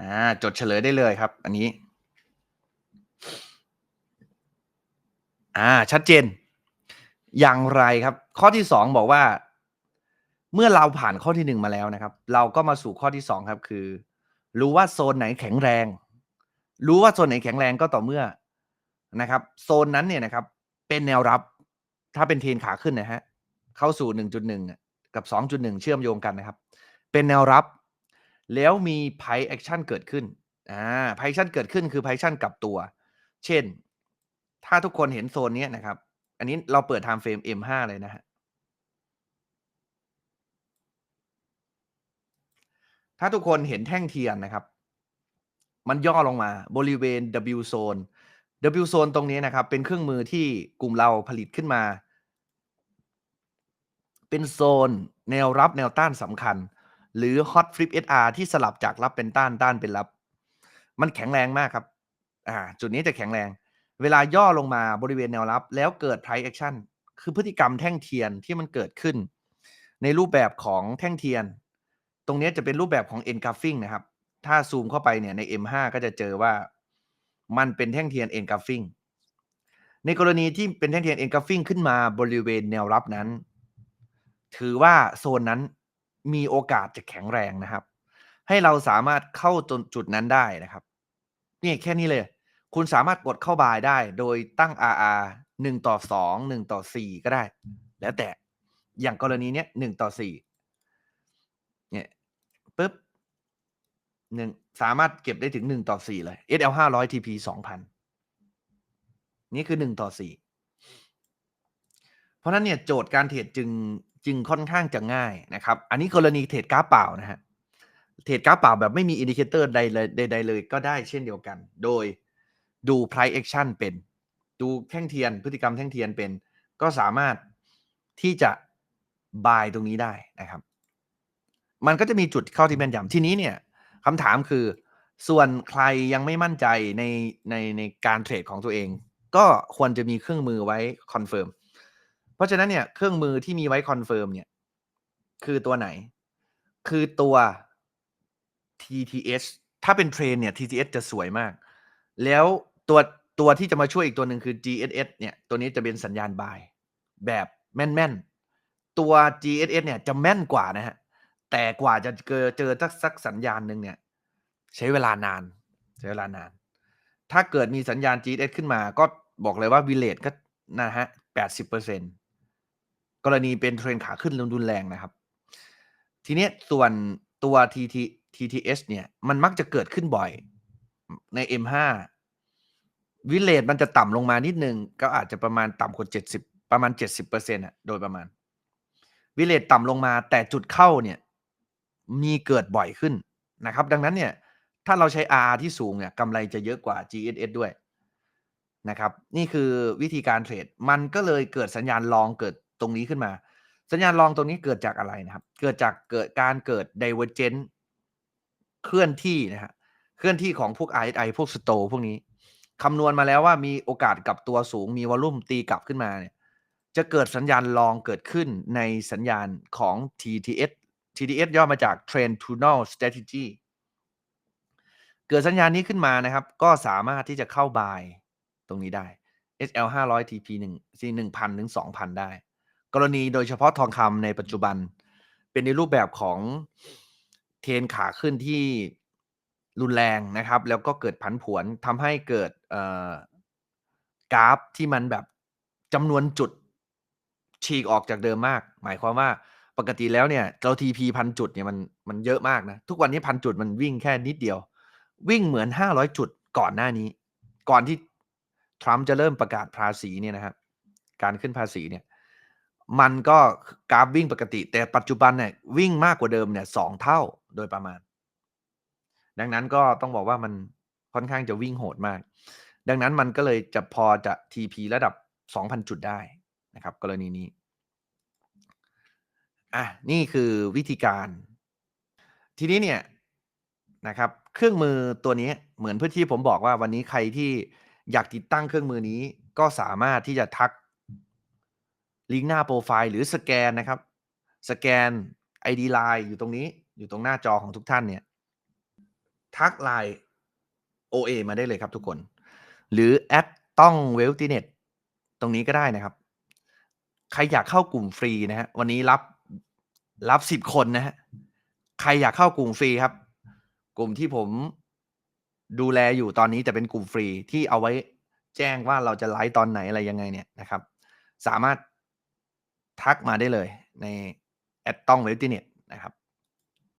อ่าจดเฉลยได้เลยครับ อันนี้ อ่า ชัดเจน อย่างไรครับ ข้อที่2บอกว่า เมื่อเราผ่านข้อที่1มาแล้วนะครับ เราก็มาสู่ข้อที่2ครับ คือ รู้ว่าโซนไหนแข็งแรง รู้ว่าโซนไหนแข็งแรงก็ต่อเมื่อนะครับ โซนนั้นเนี่ยนะครับ เป็นแนวรับ ถ้าเป็นเทนขาขึ้นนะฮะ เข้าสู่1.1กับ2.1เชื่อมโยงกันนะครับ เป็นแนวรับ แล้วมี price action เกิดขึ้นอ่า price action เกิดขึ้นคือ price action กลับตัว เช่น ถ้าทุกคนเห็นโซนนี้นะครับ อันนี้เราเปิด time frame M5 เลยนะครับถ้าทุกคนเห็นแท่งเทียนนะครับ มันย่อลงมาบริเวณ W zone W zone ตรงนี้นะครับ เป็นเครื่องมือที่กลุ่มเราผลิตขึ้นมา เป็นโซนแนวรับแนวต้านสำคัญ หรือ Hot Flip SR ที่สลับจากรับเป็นต้านต้านเป็นรับ มันแข็งแรงมากครับ อ่า จุดนี้จะแข็งแรง เวลาย่อลงมาบริเวณแนวรับ แล้วเกิด price action คือพฤติกรรมแท่งเทียนที่มันเกิดขึ้น ในรูปแบบของแท่งเทียน ตรงนี้จะเป็นรูปแบบของ engulfing นะครับ ถ้าซูมเข้าไปเนี่ยใน M5 ก็จะเจอว่ามันเป็นแท่งเทียน engulfing ในกรณีที่เป็นแท่งเทียน engulfing ขึ้นมาบริเวณแนวรับนั้น ถือว่าโซนนั้น มีโอกาสจะแข็งแรงนะครับ ให้เราสามารถเข้าจนจุดนั้นได้นะครับนี่แค่นี้เลย คุณสามารถกดเข้าบายได้ โดยตั้ง RR 1 ต่อ 2 1 ต่อ 4 ก็ได้ แล้วแต่อย่างกรณีเนี้ย1ต่อ 4 เนี่ยปึ๊บ1สามารถเก็บได้ถึง 1 ต่อ 4 เลย SL 500 TP 2,000 นี่คือ 1 ต่อ 4 เพราะฉะนั้นเนี่ยโจทย์การเทรดจึง จึงค่อนข้างจะง่ายนะครับ อันนี้กรณีเทรดกราฟเปล่านะฮะ เทรดกราฟเปล่าแบบไม่มีอินดิเคเตอร์ใดเลยใดเลยก็ได้เช่นเดียวกัน โดยดู price action เป็น ดูแท่งเทียนพฤติกรรมแท่งเทียนเป็น ก็สามารถที่จะ buy ตรงนี้ได้นะครับ มันก็จะมีจุดเข้าที่แม่นยำทีนี้เนี่ยคำถามคือส่วนใครยังไม่มั่นใจในในในการเทรดของตัวเอง ก็ควรจะมีเครื่องมือไว้คอนเฟิร์ม เพราะฉะนั้นเนี่ยเครื่องมือที่มีไว้คอนเฟิร์มเนี่ย คือตัวไหน คือตัว TTS ถ้าเป็นเทรนเนี่ย TTS จะสวยมาก แล้วตัวตัวที่จะมาช่วยอีกตัวหนึ่งคือ GSS เนี่ย ตัวนี้จะเป็นสัญญาณ buy แบบแม่นๆ ตัว GSS เนี่ยจะแม่นกว่านะฮะ แต่กว่าจะเจอเจอสักสัญญาณหนึ่งเนี่ย ใช้เวลานาน ใช้เวลานาน ถ้าเกิดมีสัญญาณ GSS ขึ้นมาก็บอกเลยว่าวิเลตก็นะฮะ80%กร รณีเป็นเทรนขาขึ้นรุนแรงนะครับ ทีนี้ส่วนตัว TT TTS เนี่ย มันมักจะเกิดขึ้นบ่อยใน M5 วิเลตมันจะต่ำลงมานิดนึง ก็อาจจะประมาณต่ำกว่า70 ประมาณ 70%อะโดยประมาณ วิเลตต่ำลงมาแต่จุดเข้าเนี่ย มีเกิดบ่อยขึ้นนะครับ ดังนั้นเนี่ย ถ้าเราใช้ RR ที่สูงเนี่ยกำไรจะเยอะกว่า GSS ด้วยนะครับ นี่คือวิธีการเทรด มันก็เลยเกิดสัญญาณลองเกิด ตรงนี้ขึ้นมา สัญญาณลองตรงนี้เกิดจากอะไรนะครับ เกิดจากเกิดการเกิด divergence เคลื่อนที่นะฮะเคลื่อนที่ของพวก RSI พวกสโตพวกนี้คำนวณมาแล้วว่ามีโอกาสกลับตัวสูงมีวอลลุ่มตีกลับขึ้นมาเนี่ยจะเกิดสัญญาณลองเกิดขึ้นในสัญญาณของ TTS TTS ย่อมาจาก Trend Tunnel Strategy เกิดสัญญาณนี้ขึ้นมานะครับ ก็สามารถที่จะเข้าบายตรงนี้ได้ SL 500 TP 1 C 1,000ถึง2,000 ได้ กรณีโดยเฉพาะทองคำในปัจจุบัน เป็นในรูปแบบของเทนขาขึ้นที่รุนแรงนะครับ แล้วก็เกิดผันผวนทำให้เกิดกราฟที่มันแบบจำนวนจุดฉีกออกจากเดิมมาก หมายความว่าปกติแล้วเนี่ยเรา TP พันจุดเนี่ยมันมันเยอะมากนะ ทุกวันนี้พันจุดมันวิ่งแค่นิดเดียว วิ่งเหมือน500จุดก่อนหน้านี้ ก่อนที่ทรัมป์จะเริ่มประกาศภาษีเนี่ยนะครับการขึ้นภาษีเนี่ย มันก็กราฟวิ่งปกติ แต่ปัจจุบันเนี่ยวิ่งมากกว่าเดิมเนี่ยสองเท่าโดยประมาณ ดังนั้นก็ต้องบอกว่ามันค่อนข้างจะวิ่งโหดมาก ดังนั้นมันก็เลยจะพอจะ TP ระดับ 2,000 จุดได้นะครับ กรณีนี้อะนี่คือวิธีการ ทีนี้เนี่ยนะครับ เครื่องมือตัวนี้เหมือนเพื่อที่ผมบอกว่าวันนี้ใครที่อยากติดตั้งเครื่องมือนี้ก็สามารถที่จะทัก ลิงก์หน้าโปรไฟล์หรือสแกนนะครับ สแกน ID Line อยู่ตรงนี้อยู่ตรงหน้าจอของทุกท่านเนี่ย ทักไลน์ OA มาได้เลยครับทุกคน หรือแอดต้อง w e l t h n e t ตรงนี้ก็ได้นะครับ ใครอยากเข้ากลุ่มฟรีนะฮะวันนี้รับรับสิบคนนะฮะใครอยากเข้ากลุ่มฟรีครับ กลุ่มที่ผมดูแลอยู่ตอนนี้จะเป็นกลุ่มฟรีที่เอาไว้แจ้งว่าเราจะไลฟ์ตอนไหนอะไรยังไงเนี่ยนะครับ สามารถ ทักมาได้เลยในแอดต้องเวลติเน็ตนะครับ